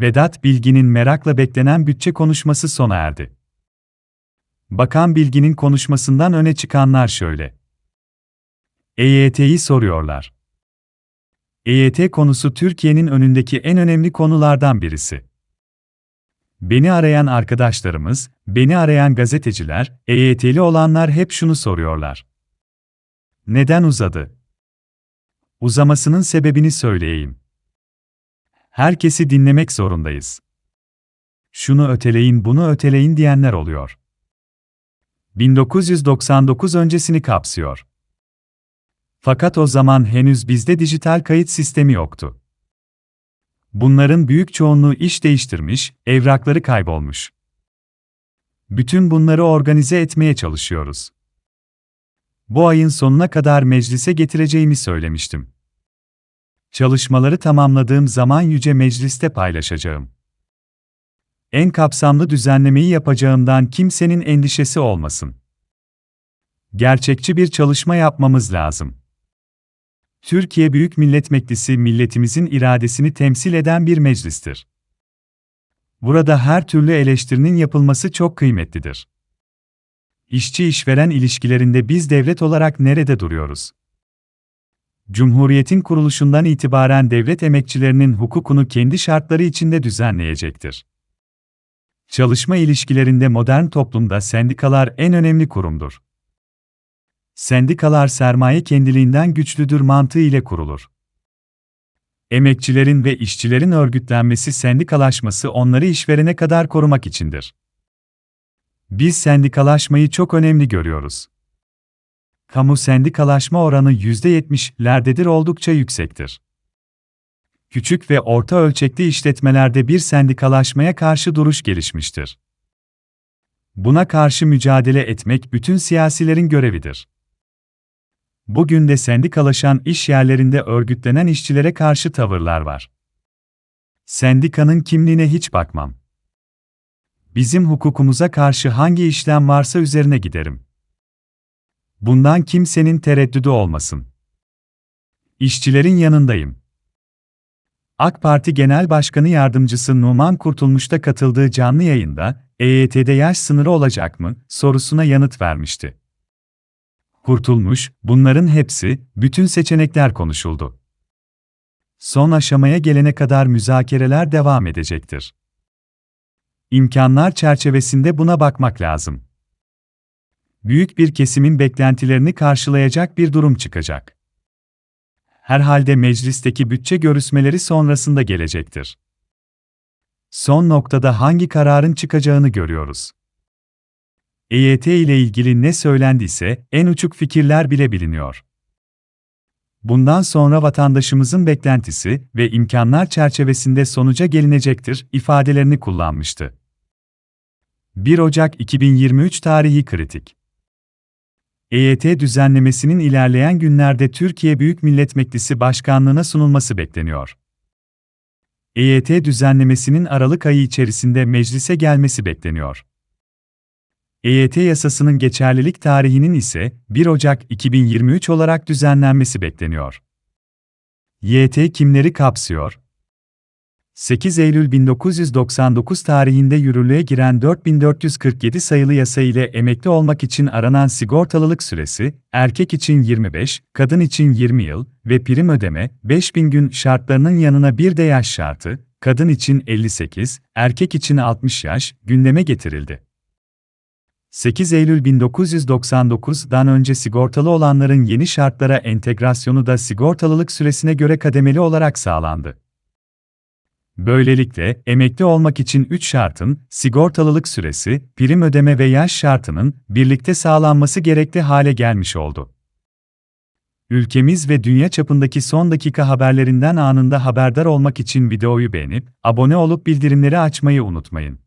Vedat Bilgin'in merakla beklenen bütçe konuşması sona erdi. Bakan Bilgin'in konuşmasından öne çıkanlar şöyle. EYT'yi soruyorlar. EYT konusu Türkiye'nin önündeki en önemli konulardan birisi. Beni arayan arkadaşlarımız, beni arayan gazeteciler, EYT'li olanlar hep şunu soruyorlar. Neden uzadı? Uzamasının sebebini söyleyeyim. Herkesi dinlemek zorundayız. Şunu öteleyin, bunu öteleyin diyenler oluyor. 1999 öncesini kapsıyor. Fakat o zaman henüz bizde dijital kayıt sistemi yoktu. Bunların büyük çoğunluğu iş değiştirmiş, evrakları kaybolmuş. Bütün bunları organize etmeye çalışıyoruz. Bu ayın sonuna kadar meclise getireceğimi söylemiştim. Çalışmaları tamamladığım zaman Yüce Meclis'te paylaşacağım. En kapsamlı düzenlemeyi yapacağımdan kimsenin endişesi olmasın. Gerçekçi bir çalışma yapmamız lazım. Türkiye Büyük Millet Meclisi milletimizin iradesini temsil eden bir meclistir. Burada her türlü eleştirinin yapılması çok kıymetlidir. İşçi-işveren ilişkilerinde biz devlet olarak nerede duruyoruz? Cumhuriyetin kuruluşundan itibaren devlet emekçilerinin hukukunu kendi şartları içinde düzenleyecektir. Çalışma ilişkilerinde modern toplumda sendikalar en önemli kurumdur. Sendikalar sermaye kendiliğinden güçlüdür mantığı ile kurulur. Emekçilerin ve işçilerin örgütlenmesi sendikalaşması onları işverene kadar korumak içindir. Biz sendikalaşmayı çok önemli görüyoruz. Kamu sendikalaşma oranı %70'lerdedir oldukça yüksektir. Küçük ve orta ölçekli işletmelerde bir sendikalaşmaya karşı duruş gelişmiştir. Buna karşı mücadele etmek bütün siyasilerin görevidir. Bugün de sendikalaşan iş yerlerinde örgütlenen işçilere karşı tavırlar var. Sendikanın kimliğine hiç bakmam. Bizim hukukumuza karşı hangi işlem varsa üzerine giderim. Bundan kimsenin tereddüdü olmasın. İşçilerin yanındayım. AK Parti Genel Başkanı Yardımcısı Numan Kurtulmuş'ta katıldığı canlı yayında, EYT'de yaş sınırı olacak mı, sorusuna yanıt vermişti. Kurtulmuş, bunların hepsi, bütün seçenekler konuşuldu. Son aşamaya gelene kadar müzakereler devam edecektir. İmkanlar çerçevesinde buna bakmak lazım. Büyük bir kesimin beklentilerini karşılayacak bir durum çıkacak. Herhalde meclisteki bütçe görüşmeleri sonrasında gelecektir. Son noktada hangi kararın çıkacağını görüyoruz. EYT ile ilgili ne söylendiyse en uçuk fikirler bile biliniyor. Bundan sonra vatandaşımızın beklentisi ve imkanlar çerçevesinde sonuca gelinecektir ifadelerini kullanmıştı. 1 Ocak 2023 tarihi kritik. EYT düzenlemesinin ilerleyen günlerde Türkiye Büyük Millet Meclisi Başkanlığına sunulması bekleniyor. EYT düzenlemesinin Aralık ayı içerisinde meclise gelmesi bekleniyor. EYT yasasının geçerlilik tarihinin ise 1 Ocak 2023 olarak düzenlenmesi bekleniyor. YT kimleri kapsıyor? 8 Eylül 1999 tarihinde yürürlüğe giren 4447 sayılı yasa ile emekli olmak için aranan sigortalılık süresi, erkek için 25, kadın için 20 yıl ve prim ödeme, 5000 gün şartlarının yanına bir de yaş şartı, kadın için 58, erkek için 60 yaş, gündeme getirildi. 8 Eylül 1999'dan önce sigortalı olanların yeni şartlara entegrasyonu da sigortalılık süresine göre kademeli olarak sağlandı. Böylelikle, emekli olmak için 3 şartın, sigortalılık süresi, prim ödeme ve yaş şartının birlikte sağlanması gerekli hale gelmiş oldu. Ülkemiz ve dünya çapındaki son dakika haberlerinden anında haberdar olmak için videoyu beğenip, abone olup bildirimleri açmayı unutmayın.